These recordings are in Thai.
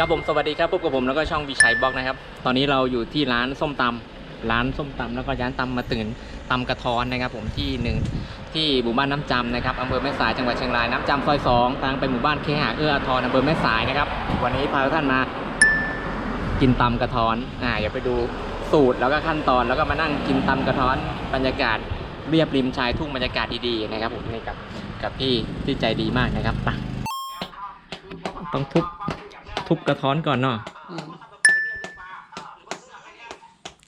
ครับผมสวัสดีครับพบกับผมแล้วก็ช่องวิชัยบล็อกนะครับ ตอนนี้เราอยู่ที่ร้านส้มตำร้านส้มตำแล้วก็ร้านตำมาตื่นตำกระท้อนนะครับ ผมที่หนึ่งที่หมู่บ้านน้ำจำนะครับอำเภอแม่สายจังหวัดเชียงรายน้ำจำซอยสองทางไปหมู่บ้านเคหะเอื้ออาทรอำเภอแม่สายนะครับ วันนี้พาท่านมากินตำกระท้อนอ่าอย่าไปดูสูตรแล้วก็ขั้นตอนแล้วก็มานั่งกินตำกระท้อนบรรยากาศเรียบริมชายทุ่งบรรยากาศดีๆนะครับผมนี่กับกับพี่ที่ใจดีมากนะครับไปต้องทุบ ทุบกระท้อนก่อนเนาะอืม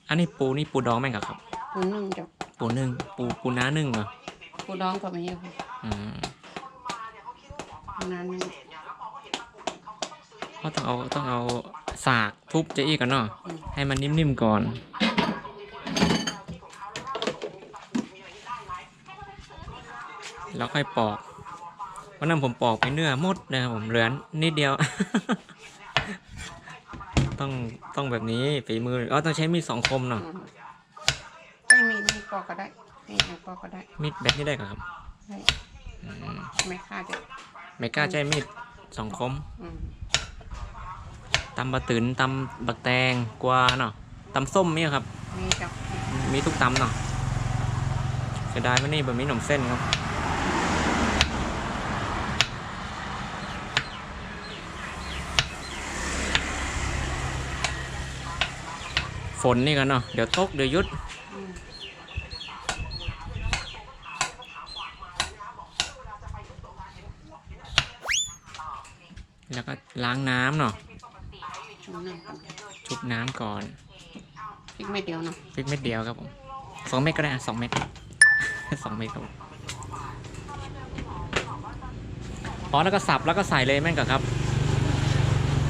อันนี้ปูนี่ปูดองไหมครับครับปูนึ่งจ้ะปูนึ่งปูปูน้านึ่งเหรอปูดองก็ไม่ใช่ค่ะอืมปูนั้นนี่ก็ต้องเอาต้องเอาสากทุบจะอีกก่อนเนาะอืมให้มันนิ่มๆก่อนแล้วค่อยปอก วันนั้นผมปอกไปเนื้อหมดนะครับผมเหลือนิดเดียว ต้องต้องแบบนี้ฝีมืออ๋อต้องใช้มีดสองคมเนาะอืมไม่มีนี่ปอกก็ได้นี่เอาปอกก็ได้มีดแบบนี้ได้ก่อนครับได้อืมไม่ฆ่าเด็กไม่กล้าใช้มีดสองคมอืมตำบะตืนตำบักแตงกวาเนาะตำส้มมีครับ มีจ้ะมีทุกตำเนาะเสียดายวันนี้บะหมี่หนมเส้นครับ ฝนนี่กันเนาะเดี๋ยวตกเดี๋ยวหยุดอืมแล้วก็ล้างน้ำเนาะชุบน้ำก่อนชุบน้ำก่อนพริกไม่เดียวเนาะพริกเม็ดเดียวครับผมสองเม็ดก็ได้อะสองเม็ดสองเม็ดครับผมอ๋อแล้วก็สับแล้วก็ใส่เลยแม่งก่อนครับ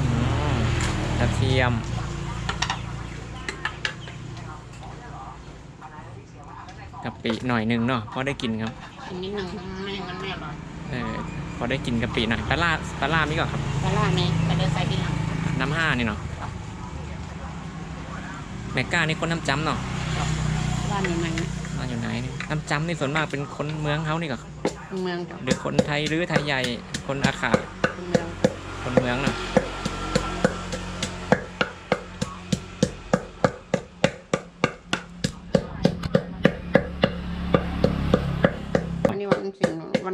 อืมกระเทียม กะปิหน่อยหนึ่งเนาะพอได้กินครับอันนี้หนึ่งไม่งั้นไม่อร่อยเออพอได้กินกะปิหน่อยปลาล่าปลาล่ามีก่อนครับปลาล่านี่ไปเดินใส่ทีหลังน้ำห้านี่เนาะแมกก้านี่คนน้ำจำเนาะบ้านนี้มันมาอยู่ไหนนี่น้ำจำนี่ส่วนมากเป็นคนเมืองเขานี่ก็เมืองจ้ะหรือคนไทยหรือไทยใหญ่คนอาขาเมืองคนเมืองเนาะ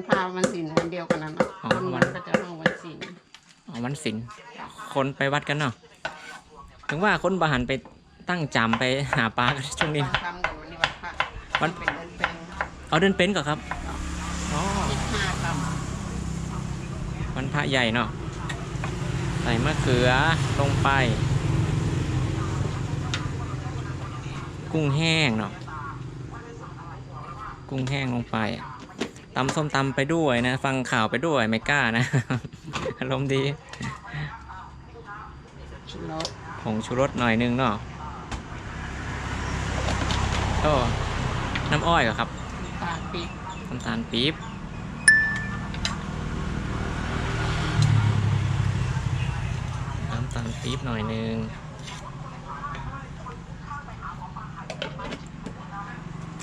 พาวันศิลวันเดียวกันนั่นเนาะคนวันก็จะห้องวันศิลอ๋อวันศิลป์คนไปวัดกันเนาะถึงว่าคนบาหันไปตั้งจำไปหาปลากันช่วงนี้ ทำกันวันนี้วันพระวัน เป็นเดินเป็นเอาเดินเป็นก่อนครับอ๋ออีกห้าควันพระใหญ่เนาะใส่มะเขือลงไป กุ้งแห้งเนาะกุ้งแห้งลงไป ตำส้มตำไปด้วยนะ ฟังข่าวไปด้วยไม่กล้านะ อารมณ์ดีำชุดรสผงชูรสหน่อยนึงเนาะก็น้ำอ้อยเหรอครับตาลปี๊บน้ำตาลปี๊บน้ำตาลปี๊บหน่อยนึง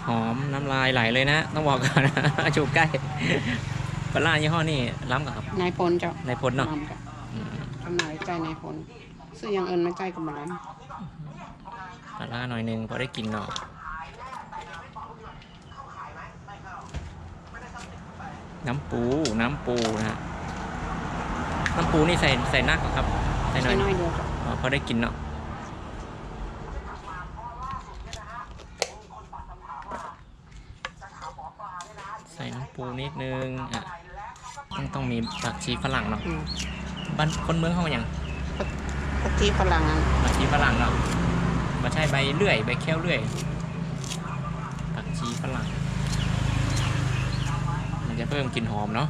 หอมน้ำลายไหลเลยนะ ต้องบอกก่อนนะจูบใกล้ปลาร้ายี่ห้อนี่ล้ำกับครับนายพลเจ้าในพลเนาะนำจ้ะอืมจำหน่ายใจนายพลซื้ออย่างอื่นไม่ใจกับมันปลาร้าหน่อยนึงพอได้กินเนาะน้ำปู น้ำปูนะฮะน้ำปูนี่ใส่ใส่นักเหรอครับ ใส่หน่ใช้อยน้อยเดียวจ้ะอ๋อพอได้กินเนาะ ใส่น้ำปูนิดนึงอะต้องต้องมีผักชีฝรั่งเนาะอืมบ้านคนเมืองเขาอย่างกะทิฝรั่งอันผักชีฝรั่งเนาะมาใช่ใบเลื่อยใบแค้วเลื่อยผักชีฝรั่ง มันจะเพิ่มกลิ่นหอมเนาะ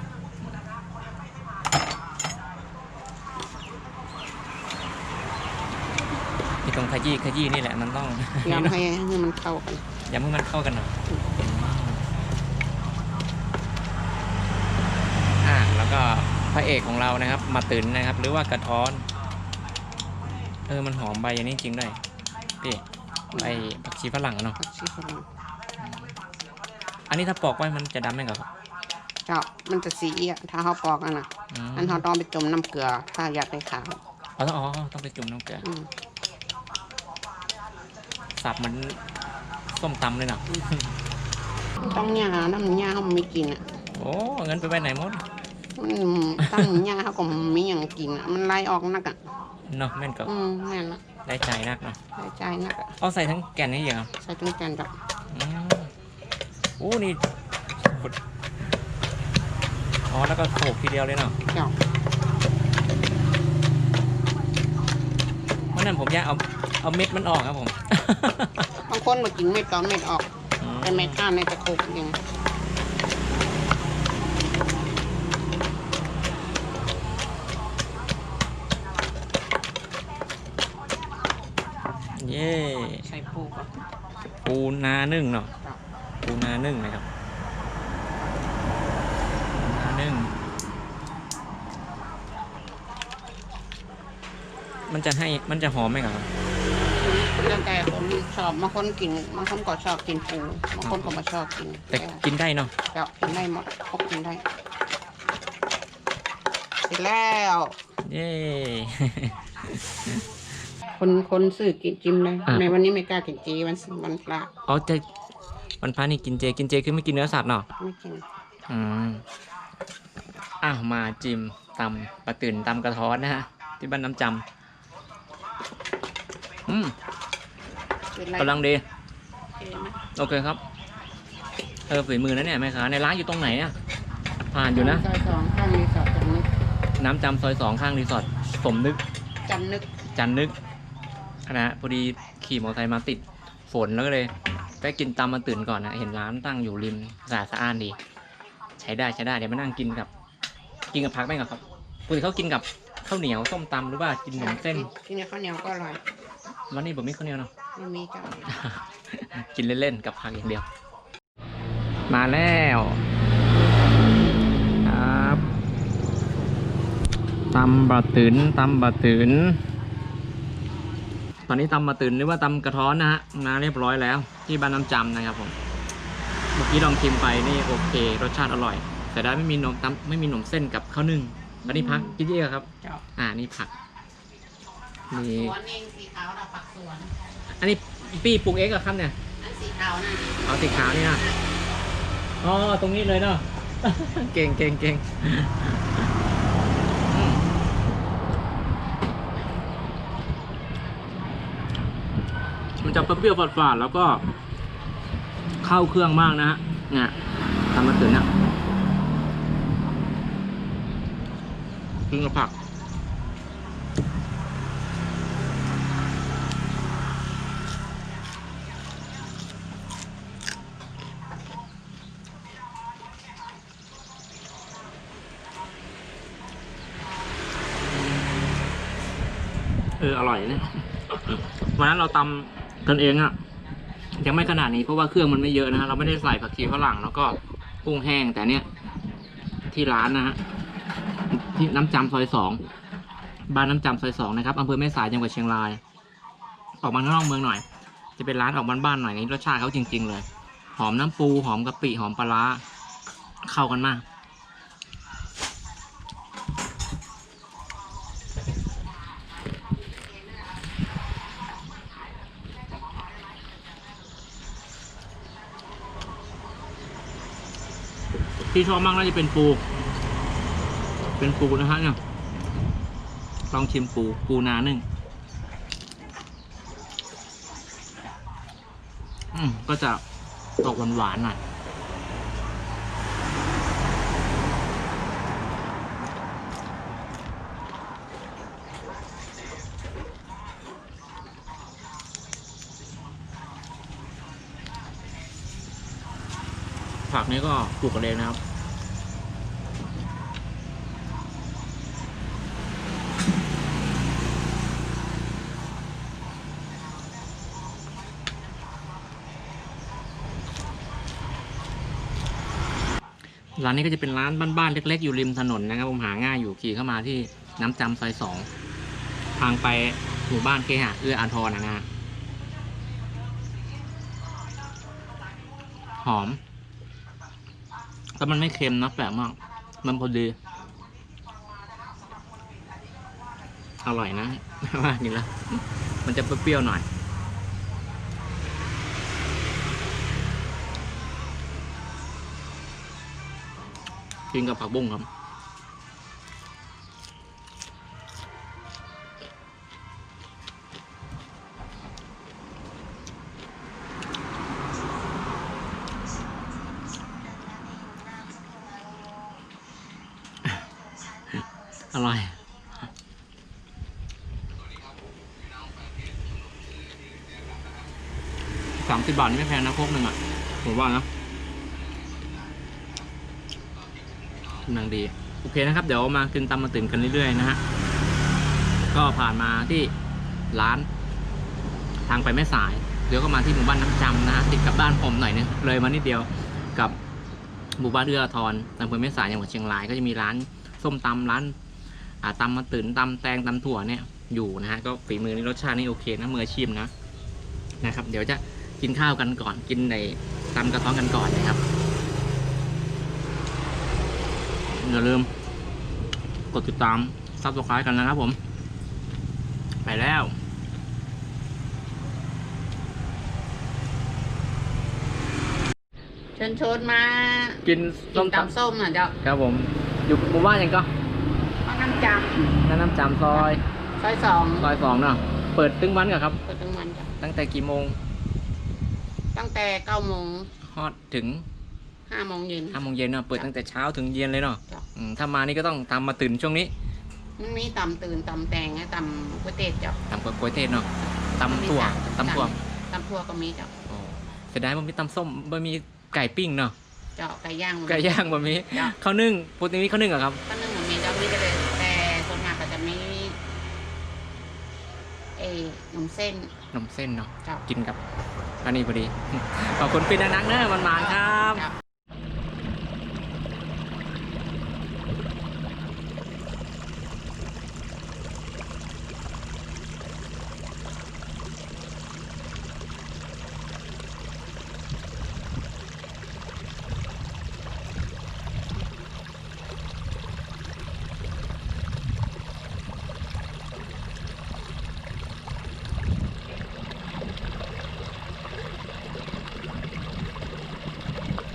ที่ตรงขยี้ขยี้นี่แหละมันต้องยำให้ให้มันเข้ากัน อย่าเพิ่งมันเข้ากันหน่อยอ่าแล้วก็ พระเอกของเรานะครับ มาตื่นนะครับ หรือว่ากระท้อน เออมันหอมใบอย่างนี้จริงด้วยพี่ใบผักชีฝรั่งอะเนาะกะทิฝรั่งอันนี้ถ้าปอกไว้มันจะดำไหมครับเจ้ามันจะสีอะถ้าเขาปอกอันน่ะอืมอันเขาต้องไปจมน้ำเกลือ ถ้าอยากได้ขาวอ๋ออ๋อต้องอ๋อต้องไปจุ่มน้ำเกลืออืมสับเหมือนส้มตำเลยเนาะต้องยาน้ำยาเขาไม่กินอะโอ้เงินไปไว้ไหนหมด มันตั้งยาเขาก็ไม่อย่างกินอะ มันไล่ออกนักอะเนาะแม่นก็อืมแม่นละได้ใจนักเนาะใส่ใจนักอะเอาใส่ทั้งแก่นนี่เหรอใส่ตุ้งจันกับอืมโอ้นี่ขุดอ๋อแล้วก็โขลกทีเดียวเลยเนาะเจ้าเพราะนั้นผมอยากเอาเอาเม็ดมันออกครับผม บางคนมากินเม็ดก็เอาเม็ดออกอืมแต่เม็ดข้าวในตะโขกอย่าง เย่ใส่ปูก็ปูนานึ่งเนาะเจ้าปูนานึ่งนะครับปูนานึ่ง มันจะให้มันจะหอมไหมครับแล้วแต่คนชอบบางคนกินบางคนก็ชอบกินปูบางคนก็ไม่ชอบกินแต่กินได้เนาะเจ้ากินได้หมดพกกินได้เสร็จแล้ว เย้ คนคนซื้อกินจิ้มเลยอะ ในวันนี้ไม่กล้ากินเจีวันวันปลาอ๋อจะวันพระนี่กินเจกินเจคือไม่กินเนื้อสัตว์เนาะไม่กินอืมอ้าวมาจิมตำปลาตื่นตำกระท้อนนะฮะที่บ้านน้ำจำอืมเป็นไรกำลังดีโอเคไหมโอเคครับ เออฝีมือนะเนี่ยแม่ค้าในร้านอยู่ตรงไหนอะผ่านอยู่นะ ซอยสองข้างรีสอร์ทจันนึกน้ำจำซอยสองข้างรีสอร์ทสมนึกจันนึกจันนึก นะฮะพอดีขี่มอเตอร์ไซค์มาติดฝนแล้วก็เลยไปกินตำมาตื่นก่อนนะเห็นร้านตั้งอยู่ริมสะอาดสะอ้านดี ใช้ได้ใช้ได้เดี๋ยวมานั่งกินกับ กินกับพักไหมครับปกติเขากินกับข้าวเหนียวส้มตำหรือว่ากินขนมเส้นกินกับข้าวเหนียวก็อร่อยวันนี้ผมไม่ข้าวเหนียวเนาะไม่มีเจ้ากินเล่นๆกับผักอย่างเดียว มาแล้วครับตำบะตืนตำบะตืนต อนนี้ตำบะตืนหรือว่าตำกระท้อนนะฮะมาเรียบร้อยแล้ว ที่บ้านน้ำจำนะครับผมเมื่อกี้ลองชิมไปนี่โอเค รสชาติอร่อย แต่ได้ไม่มีนมตำไม่มีหนมเส้นกับข้าวนึ่งอันนี้พักจิ๊กๆครับเจ้าอ่านี่ผักนี่สวนเองสีขาวเราปักสวน อันนี้ปี้ปลูกเองเหรอครับเนี่ยอันสีขาวนะเอาสีขาวนี่นะอ๋อตรงนี้เลยเนาะ เก่งเก่งเก่ง มันจะเปรี้ยวฝาดๆแล้วก็เข้าเครื่องมากนะฮะเนี่ยทำมาถึงเนี่ยกินกับผักเอออร่อยเนี่ยวันนั้นเราตำ กันเองอะยังไม่ขนาดนี้เพราะว่าเครื่องมันไม่เยอะนะฮะเราไม่ได้ใส่ผักชีฝรั่งแล้วก็กุ้งแห้งแต่เนี้ยที่ร้านนะฮะที่น้ำจำซอยสองบ้านน้ำจำซอยสองนะครับอำเภอแม่สายจังหวัดเชียงราย ออกมาข้างนอกเมืองหน่อย จะเป็นร้านออกบ้านๆหน่อยนี่รสชาติเขาจริง ๆ เลย หอมน้ำปูหอมกะปิหอมปลาร้าเข้ากันมาก ที่ชอบมากน่าจะเป็นปู เป็นปูนะฮะเนี่ยลองชิมปูปูนาหนึ่งอืมก็จะออกหวานๆหน่อย กนี้ก็ปลูกกันเองนะครับ ร้านนี้ก็จะเป็นร้านบ้านๆเล็ก ๆ อยู่ริมถนนนะครับ ผมหาง่ายอยู่ขี่เข้ามาที่น้ำจำซอยสองทางไปหมู่บ้านเคหะเอื้ออาทรนะนะหอม แต่มันไม่เค็มนะแปลกมาก มันพอดี อร่อยนะว่ากินแล้วมันจะเปรี้ยวๆหน่อย กินกับผักบุ้งครับ อร่อยสามสิบบาทนี่ไม่แพงนะโคกหนึ่งอะผมว่านะกำลังดี โอเคนะครับ เดี๋ยวมากินตำมาตื่นกันเรื่อยๆนะฮะ ก็ผ่านมาที่ร้าน ทางไปแม่สาย เดี๋ยวก็มาที่หมู่บ้านน้ำจำนะฮะติดกับบ้านผมหน่อยนึงเลยมานิดเดียวกับหมู่บ้านเอื้ออาทรอำเภอแม่สายจังหวัดเชียงรายก็จะมีร้านส้มตำร้าน ตำมาตื่นตำแตงตำถั่วเนี่ยอยู่นะฮะก็ฝีมือนี่รสชาตินี่โอเคนะมืออาชีพนะนะครับ เดี๋ยวจะกินข้าวกันก่อนกินในตำกระท้อนกันก่อนนะครับอย่าลืม กดติดตามซับสไครต์กันนะครับผม ไปแล้วเชิญชวนมากินกิส้นมตตำส้มอะเจ้าำครับผม อยู่หมู่บ้านยังก็บ้า นน้ำจน้าน้ำจำซอยำซอยสองซอยสองเนาะเปิดตึ้งวันกันครับ เปิดทั้งวันจ้ะตั้งแต่กี่โมงตั้งแต่เก้าโมงฮอดถึงห้าโมงเย็น ห้าโมงเย็นเนาะเปิดตั้งแต่เช้าถึงเย็นเลยเนาะจ้ะ อืมถ้ามานี่ก็ต้องตามมาตื่นช่วงนี้มันมีตำตื่นตำแตงให้ตำก๋วยเตี๋ยวเจ้าตำกล้วยเทศเนาะตำถั่วตำถั่วตำทั่วก็มีเจ้าโอ้เสียดายมันมีตำส้มมันมีไก่ปิ้งเนาะเจ้าไก่ย่างมัน ไก่ย่างมันมีจ้ะ ข้าวนึ่งปกติมีข้าวนึ่งเหรอครับ ก็นึ่งมันมีเจ้ามีได้เลย แต่ส่วนมากก็จะมีเอข นมเส้นนมเส้นเนาะเจ้ากินกับ อันนี้พอดี ขอบคุณพี่นักๆเนอะมันมาครับเจ้า